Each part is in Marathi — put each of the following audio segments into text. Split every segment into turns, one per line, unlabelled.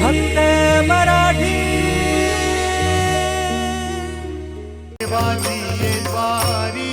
फक्त मराठी.
वारी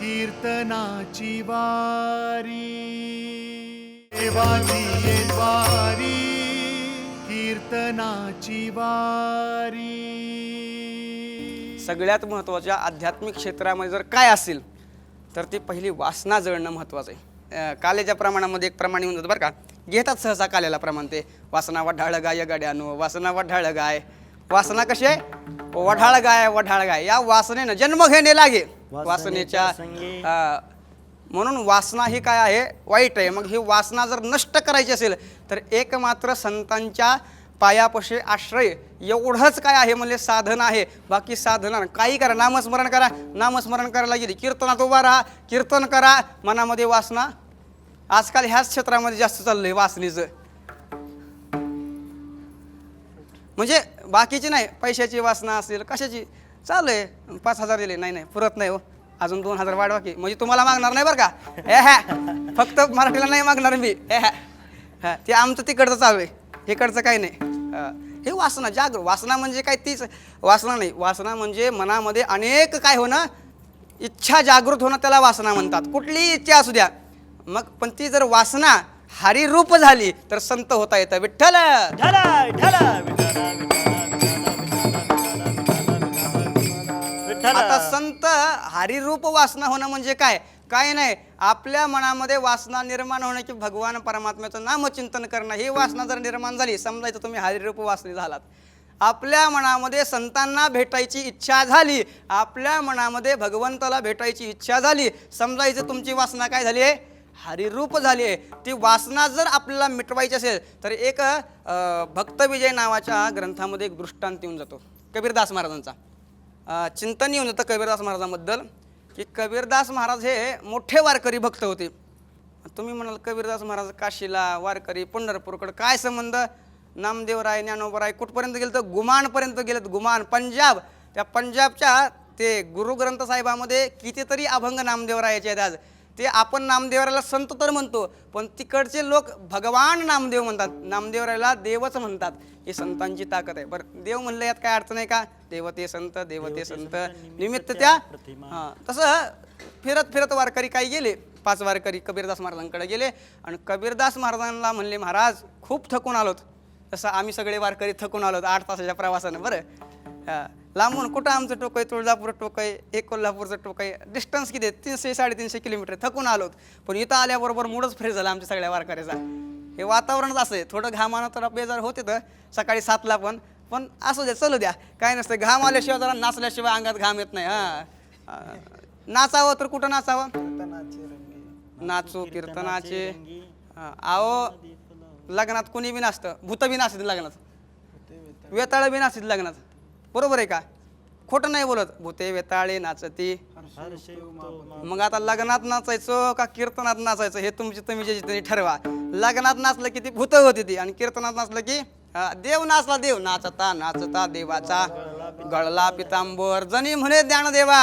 कीर्तनाची वारी. देवाची वारी कीर्तनाची वारी.
सगळ्यात महत्त्वाच्या आध्यात्मिक क्षेत्रामध्ये जर काय असेल तर ती पहिली वासना जळणं महत्त्वाचं आहे. कालेच्या प्रमाणामध्ये एक प्रमाण येऊन जातं बरं का. घेतात सहसा काल्याला प्रमाण ते. वासना वढाळ गाय गड्यानो वासना वढाळ गाय. वासना कशी आहे? वढाळ गाय वढाळ गाय. या वासनेनं जन्म घेणे लागे. वासनेच्या म्हणून वासना ही काय आहे? वाईट आहे. मग ही वासना जर नष्ट करायची असेल तर एक मात्र संतांच्या पायापशे आश्रय एवढंच काय आहे म्हणजे साधन आहे. बाकी साधना. काही करा. नामस्मरण करा. नामस्मरण करायला गेली कीर्तनात उभा राहा. कीर्तन करा. मनामध्ये वासना आजकाल ह्याच क्षेत्रामध्ये जास्त चाललंय वासनीचं. म्हणजे बाकीची नाही पैशाची वासना असेल कशाची? चालू आहे पाच हजार दिले. नाही नाही पुरत नाही हो. अजून दोन हजार वाढवा की. म्हणजे तुम्हाला मागणार नाही बरं का? ए ह्या फक्त मराठीला नाही मागणार मी. ए ह्या हा ते आमचं तिकडचं चालू आहे इकडचं काही नाही. हे वासना जागृ वासना म्हणजे काय तीच? वासना नाही. वासना म्हणजे मनामध्ये अनेक काय होणं इच्छा जागृत होणं त्याला वासना म्हणतात. कुठलीही इच्छा असू द्या. मग पण ती जर वासना हरिरूप झाली तर संत होता येतं. विठ्ठल! आता संत हरिरूप वासना होणं म्हणजे काय? काय नाही आपल्या मनामध्ये वासना निर्माण होणं की भगवान परमात्म्याचं नामचिंतन करणं. ही वासना जर निर्माण झाली समजायचं तुम्ही हरिरूप वासनी झालात. आपल्या मनामध्ये संतांना भेटायची इच्छा झाली आपल्या मनामध्ये भगवंताला भेटायची इच्छा झाली. समजायचं तुमची वासना काय झाली आहे? हरिरूप झाली आहे. ती वासना जर आपल्याला मिटवायची असेल तर एक भक्तविजय नावाच्या ग्रंथामध्ये एक दृष्टांत येऊन जातो. कबीरदास महाराजांचा. चिंतन येऊन जातं कबीरदास महाराजांबद्दल की कबीरदास महाराज हे मोठे वारकरी भक्त होते. तुम्ही म्हणाल कबीरदास महाराज काशीला वारकरी पंढरपूरकडं काय संबंध? नामदेवराय ज्ञानोबराय कुठपर्यंत गेलं तर गुमानपर्यंत गेलेत. गुमान पंजाब. त्या पंजाबच्या ते गुरुग्रंथ साहेबामध्ये कितीतरी अभंग नामदेवरायाचे आहेत आज. ते आपण नामदेवराला संत तर म्हणतो पण तिकडचे लोक भगवान नामदेव म्हणतात. नामदेवरायला देवच म्हणतात. ही संतांची ताकद आहे. बरं देव म्हणलं यात काय अडचण आहे का? देवते संत देवते संत. निमित्त त्या हां तसं फिरत फिरत वारकरी काही गेले? पाच वारकरी कबीरदास महाराजांकडे गेले. आणि कबीरदास महाराजांना म्हणले महाराज खूप थकून आलोत. तसं आम्ही सगळे वारकरी थकून आलोत आठ तासाच्या प्रवासानं. बरं हां. लांबून कुठं आमचं टोक आहे? तुळजापूर टोक आहे एक कोल्हापूरचं टोक आहे. डिस्टन्स किती आहे? तीनशे साडेतीनशे किलोमीटर. थकून आलोत. पण इथं आल्याबरोबर मूडच फ्रेश झाला आमच्या सगळ्या वारकऱ्याचा. हे वातावरणच असं आहे. थोडं घामानं तर बेजार होते तर सकाळी सातला पण. पण असू द्या चलू द्या. काय नसतं. घाम आल्याशिवाय जरा नाचल्याशिवाय अंगात घाम येत नाही. हां. नाचावं तर कुठं नाचावं? नाचू कीर्तनाचे. हां, आहो लग्नात कोणी बी नाचतं? भूत बी नाचत लग्नात. वेताळ बी नाचत लग्नात. बरोबर आहे का? खोटं नाही बोलत. भूते वेताळे नाचती. मग आता लग्नात नाचायचं का कीर्तनात नाचायचं हे तुमची तुम्ही जे तुम्ही ठरवा. लग्नात नाचलं की ती भूत होती ती. आणि कीर्तनात नाचलं की देव नाचला देव नाचता नाचता देवाचा. गळला पितांबर. जणी म्हणे ज्ञानदेवा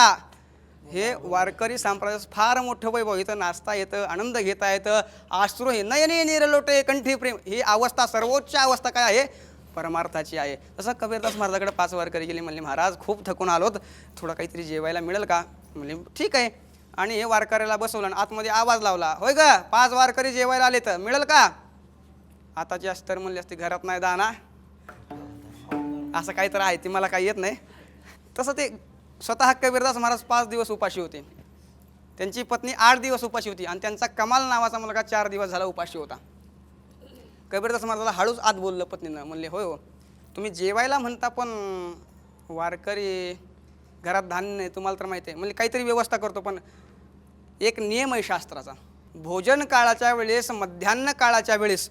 हे वारकरी संप्रदायाचं फार मोठं वैभव. इथं नाचता येतं आनंद घेता येतं. आश्रू हे नयने निरलोटे कंठी प्रेम. ही अवस्था सर्वोच्च अवस्था काय आहे? परमार्थाची आहे. तसं कबीरदास महाराजाकडे पाच वारकरी गेली. म्हणले महाराज खूप थकून आलोत. थोडं काहीतरी जेवायला मिळेल का? म्हणले ठीक आहे. आणि हे वारकऱ्याला बसवलं आणि आतमध्ये आवाज लावला होय ग पाच वारकरी जेवायला आले तर मिळेल का? आताची असती तर म्हणली असते घरात नाही दाना. असं काहीतरी आहे ती मला काही येत नाही. तसं ते स्वतः कबीरदास महाराज पाच दिवस उपाशी होते. त्यांची पत्नी आठ दिवस उपाशी होती आणि त्यांचा कमाल नावाचा मुलगा चार दिवस झाला उपाशी होता. कबीरदास महाराजाला हळूच आत बोललं पत्नीनं. म्हणले होय हो. तुम्ही जेवायला म्हणता पण वारकरी घरात धान्य नाही तुम्हाला तर माहिती आहे. म्हणजे काहीतरी व्यवस्था करतो पण एक नियम आहे शास्त्राचा. भोजन काळाच्या वेळेस मध्यान्ह काळाच्या वेळेस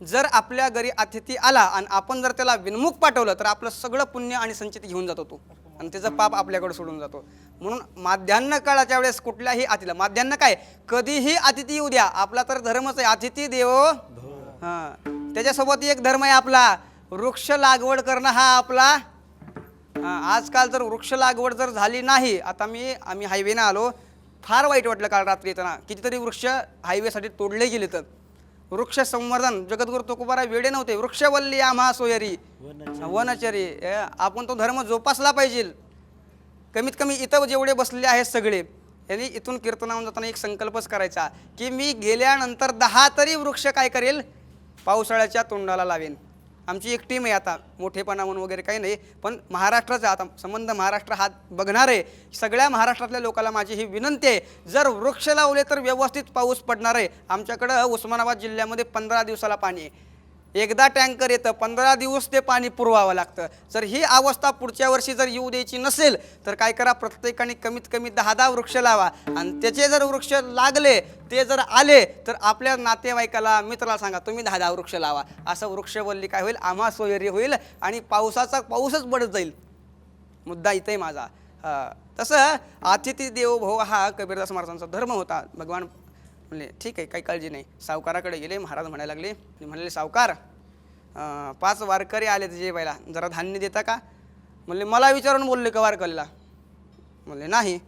जर आपल्या घरी अतिथी आला आणि आपण जर त्याला विनमुख पाठवलं तर आपलं सगळं पुण्य आणि संचित घेऊन जातो तो. आणि त्याचं पाप आपल्याकडे सोडून जातो. म्हणून माध्यान्ह काळाच्या वेळेस कुठल्याही अतिथीला माध्यान्ह काय? कधीही अतिथी येऊ द्या. आपला तर धर्मच आहे. अतिथी देव हां. त्याच्यासोबत एक धर्म आहे आपला वृक्ष लागवड करणं हा आपला. हां आजकाल जर वृक्ष लागवड जर झाली नाही आता मी आम्ही हायवेनं आलो फार वाईट वाटलं काल रात्री येताना कितीतरी वृक्ष हायवेसाठी तोडले गेले तर. वृक्ष संवर्धन जगद्गुरु तुकोबारा वेडे नव्हते वृक्षवल्ली आम्हा सोयरी. वनचरी आपण तो धर्म जोपासला पाहिजे. कमीत कमी इथं जेवढे बसलेले आहेत सगळे यांनी इथून कीर्तनावून जाताना एक संकल्पच करायचा की मी गेल्यानंतर दहा तरी वृक्ष काय करेल? पावसाळ्याच्या तोंडाला लावेन. आमची एक टीम आहे आता मोठेपणा म्हणून वगैरे काही नाही पण महाराष्ट्राचा आता संबंध महाराष्ट्र हा बघणार आहे. सगळ्या महाराष्ट्रातल्या लोकांना माझी ही विनंती आहे जर वृक्ष लावले तर व्यवस्थित पाऊस पडणार आहे. आमच्याकडं उस्मानाबाद जिल्ह्यामध्ये पंधरा दिवसाला पाणी आहे. एकदा टँकर येतं पंधरा दिवस ते पाणी पुरवावं लागतं. जर ही अवस्था पुढच्या वर्षी जर येऊ द्यायची नसेल तर काय करा प्रत्येकाने कमीत कमी दहा दहा वृक्ष लावा. आणि त्याचे जर वृक्ष लागले ते जर आले तर आपल्या नातेवाईकाला मित्राला सांगा तुम्ही दहा दहा वृक्ष लावा. असं वृक्षवल्ली काय होईल? आम्हा सोयरी होईल आणि पावसाचा पाऊसच पडत जाईल. मुद्दा इथे माझा. तसं अतिथी देवो भव हा कबीरदास महाराजांचा धर्म होता. भगवान म्हणले ठीक आहे काही काळजी नाही. सावकाराकडे गेले महाराज म्हणायला लागले. मी म्हणले सावकार पाच वारकरी आले तुझे जेवायला जरा धान्य देता का? म्हणले मला विचारून बोलले का वारकरीला म्हणले नाही.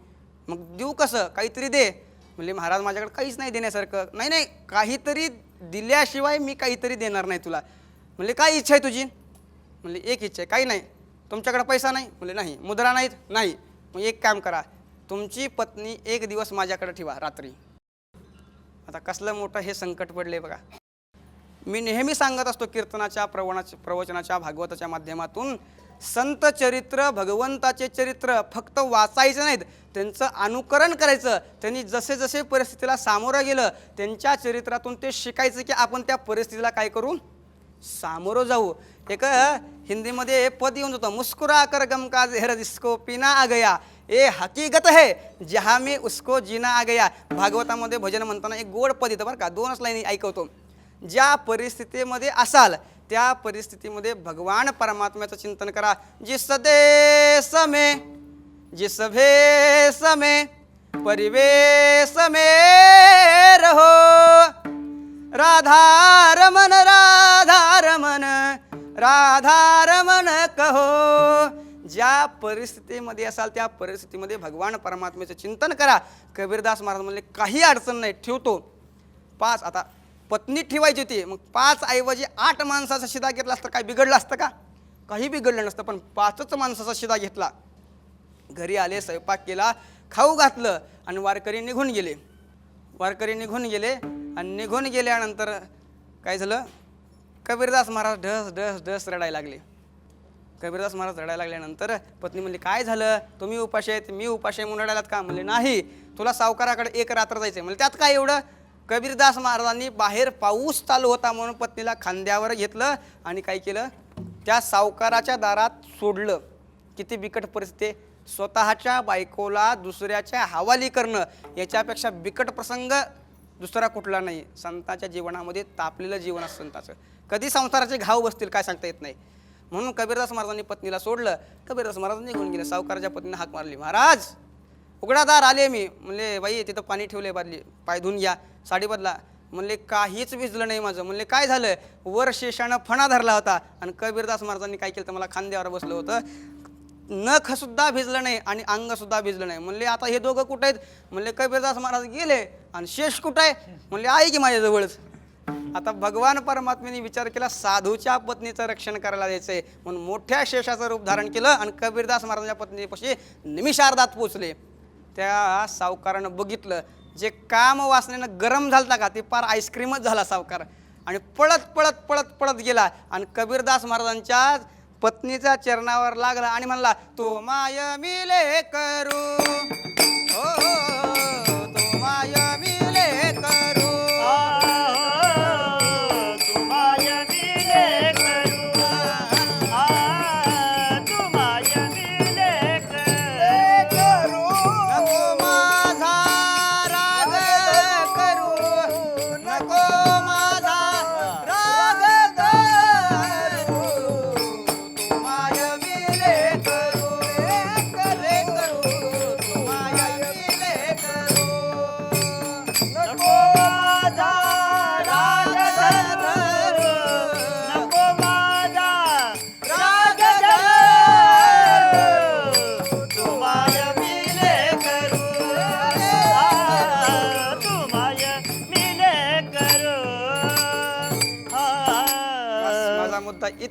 मग देऊ कसं? काहीतरी दे. म्हणले महाराज माझ्याकडे काहीच नाही देण्यासारखं. नाही नाही काहीतरी दिल्याशिवाय मी काहीतरी देणार नाही तुला. म्हणले काय इच्छा आहे तुझी? म्हणले एक इच्छा आहे. काही नाही. तुमच्याकडे पैसा नाही? म्हणले नाही. मुद्रा नाहीत? नाही. मग एक काम करा. तुमची पत्नी एक दिवस माझ्याकडे ठेवा रात्री. आता कसलं मोठं हे संकट पडले बघा. मी नेहमी सांगत असतो कीर्तनाच्या प्रवणाच्या प्रवचनाच्या भागवताच्या माध्यमातून संत चरित्र भगवंताचे चरित्र फक्त वाचायचं नाहीत त्यांचं अनुकरण करायचं त्यांनी जसे जसे परिस्थितीला सामोरं गेलं त्यांच्या चरित्रातून ते शिकायचं की आपण त्या परिस्थितीला काय करू? सामोरं जाऊ. एक हिंदीमध्ये पद येऊन जातं. मुस्कुरा कर गमकाज हेर जिसको पिना आ गया. ए हकीकत है जहा मी उसको जीना आ गया. भागवतामध्ये भजन म्हणताना एक गोड पद येतं बरं का. दोनच लाईनी ऐकवतो. ज्या परिस्थितीमध्ये असाल त्या परिस्थितीमध्ये भगवान परमात्म्याचं चिंतन करा. जिस देश में जिस सभे में परिवेश में रहो. राधारमन राधारमन राधारमण कहो. ज्या परिस्थितीमध्ये असाल त्या परिस्थितीमध्ये भगवान परमात्म्याचं चिंतन करा. कबीरदास महाराज म्हणले काही अडचण नाही ठेवतो. पाच आता पत्नी ठेवायची होती. मग पाच ऐवजी आठ माणसाचा शिदा घेतला असतं काय बिघडलं असतं का? काही बिघडलं नसतं पण पाचच माणसाचा शिदा घेतला. घरी आले स्वयंपाक केला खाऊ घातलं आणि वारकरी निघून गेले. वारकरी निघून गेले आणि निघून गेल्यानंतर काय झालं? कबीरदास महाराज ढस ढस ढस रडायला लागले. कबीरदास महाराज रडायला लागल्यानंतर पत्नी म्हणली काय झालं? तुम्ही उपाशी आहेत मी उपाशी आहे म्हणून रडायलात का? म्हणले नाही तुला सावकाराकडे एक रात्र जायचं म्हणजे त्यात काय एवढं? कबीरदास महाराजांनी बाहेर पाऊस चालू होता म्हणून पत्नीला खांद्यावर घेतलं आणि काय केलं? त्या सावकाराच्या दारात सोडलं. किती बिकट परिस्थिती स्वतःच्या बायकोला दुसऱ्याच्या हवाली करणं याच्यापेक्षा बिकट प्रसंग दुसरा कुठला नाही. संताच्या जीवनामध्ये तापलेलं जीवन असतं संताचं. कधी संसाराचे घाव बसतील काय सांगता येत नाही. म्हणून कबीरदास महाराजांनी पत्नीला सोडलं. कबीरदास महाराज निघून गेले. सावकाराच्या पत्नीने हाक मारली. महाराज उघडादार आले मी. म्हणले बाई तिथं पाणी ठेवले बादली. पाय धुवून घ्या. साडी बदला. म्हणले काहीच भिजलं नाही माझं. म्हणले काय झालं? वर शेषानं फणा धरला होता. आणि कबीरदास महाराजांनी काय केलं? तर मला खांद्यावर बसलं होतं. नखसुद्धा भिजलं नाही आणि अंगसुद्धा भिजलं नाही. म्हणले आता हे दोघं कुठं आहेत? म्हणले कबीरदास महाराज गेले आणि शेष कुठं आहे? म्हणले आहे की माझ्याजवळच. आता भगवान परमात्म्याने विचार केला साधूच्या पत्नीचं रक्षण करायला द्यायचं आहे म्हणून मोठ्या शेषाचं रूप धारण केलं आणि कबीरदास महाराजांच्या पत्नीपाशी निमिषार्धात पोचले. त्या सावकारानं बघितलं जे काम वासनेनं गरम झालता का ते पार आईस्क्रीमच झाला सावकार. आणि पळत पळत पळत पळत गेला आणि कबीरदास महाराजांच्या पत्नीचा चरणावर लागला आणि म्हणला तो माय मिले करू हो. हो, हो.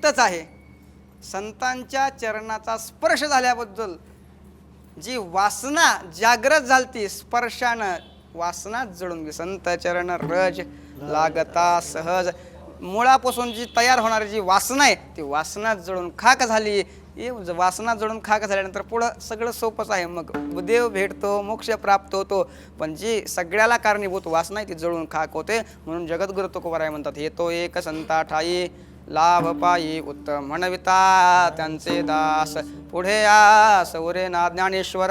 आता आहे. संतांच्या चरणाचा स्पर्श झाल्याबद्दल जी वासना जागृत झालती स्पर्शानं वासना जळून गेली. संत चरण रज लागता सहज. मुळापासून जी तयार होणारी जी वासना आहे ती वासना जळून खाक झाली. वासना जळून खाक झाल्यानंतर पुढं सगळं सोपंच आहे. मग देव भेटतो मोक्ष प्राप्त होतो. पण जी सगळ्याला कारणीभूत वासना आहे ती जळून खाक होते. म्हणून जगद्गुरु तुकोबाराय म्हणतात हे तो एक संता ठाई लाभपायी उत्तम म्हणविता त्यांचे दास. पुढे आस उरे ना ज्ञानेश्वर.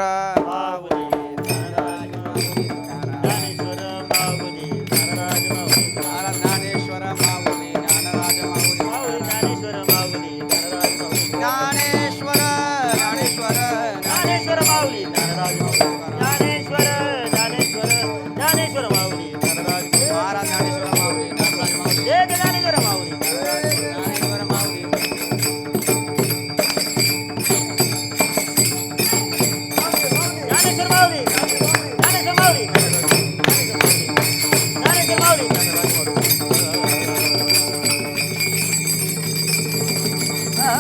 हे तो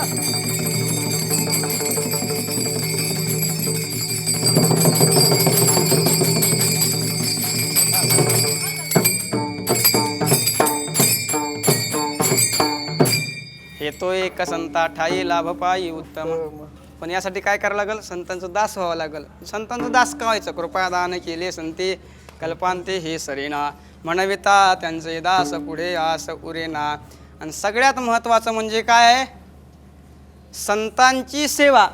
एक संता ठाई लाभ पायी उत्तम. पण यासाठी काय करावं लागेल? संतांचं दास व्हावं लागेल. संतांचं दास का व्हायचं? कृपादान केले संते कल्पांते हे सरेना. म्हणविता त्यांचे दास पुढे आस उरेना. आणि सगळ्यात महत्त्वाचं म्हणजे काय? आहे संतांची सेवा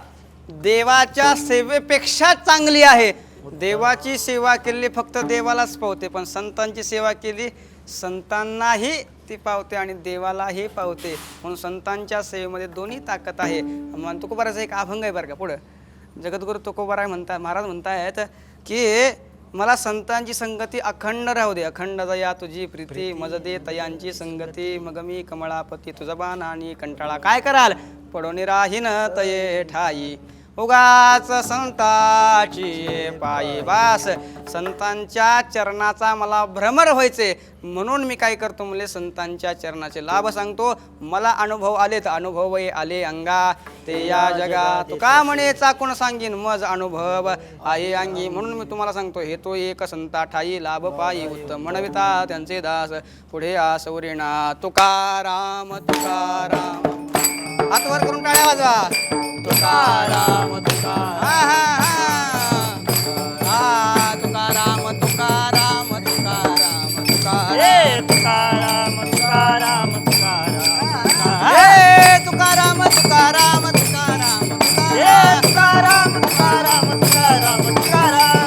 देवाच्या सेवेपेक्षा चांगली आहे. देवाची सेवा केली फक्त देवालाच पावते पण संतांची सेवा केली संतांनाही ती पावते आणि देवालाही पावते. म्हणून संतांच्या सेवेमध्ये दोन्ही ताकद आहे. मग तुकोबाराचा एक अभंग आहे बरं का पुढं. जगद्गुरु तुकोबाराय म्हणतात महाराज म्हणतायत की मला संतांची संगती अखंड राहू दे. अखंड दया तुझी प्रीती. मज दे तयांची संगती. मग मी कमळापती तुझा बाण आणि कंटाळा काय कराल? पडोनी राहीन तये ठाई. उगाच संताची पायी बास संतांच्या चरणाचा मला भ्रमर व्हायचे. म्हणून मी काय करतो म्हणजे संतांच्या चरणाचे लाभ सांगतो. मला अनुभव आले तर अनुभव आले अंगा. ते या जगा तुका म्हणे चाकून सांगीन मज अनुभव आहे अंगी. म्हणून मी तुम्हाला सांगतो हे तो एक संता ठाई लाभ पायी उत्तम म्हणविता त्यांचे दास पुढे आसवरीणा. तुकाराम तुकाराम. हात वर करून टाळ्या वाजवा तुकाराम तुकाराम हा, हा, हा. हा, तुकाराम तुकाराम तुकाराम तुकाराम हे तुकाराम तुकाराम तुकाराम तुकाराम तुकाराम तुकाराम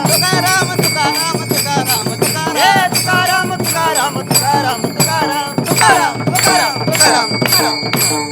तुकाराम तुकाराम तुकाराम तुकाराम तुकाराम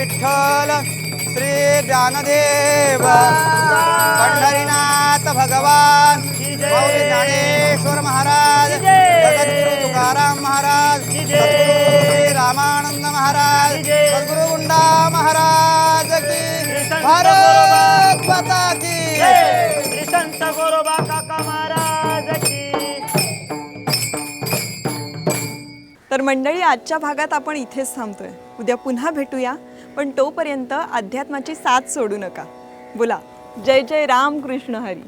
विठ्ठल श्री ज्ञानदेव पंढरीनाथ भगवान ज्ञानेश्वर महाराज जगद्गुरु तुकाराम महाराज श्री रामानंद महाराज सद्गुरु गुंडा महाराज की भारत माता की
संत गोरोबा काका महाराज की.
तर मंडळी आजच्या भागात आपण इथेच थांबतोय. उद्या पुन्हा भेटूया. पण तोपर्यंत अध्यात्माची साथ सोडू नका. बोला जय जय राम कृष्ण हरी.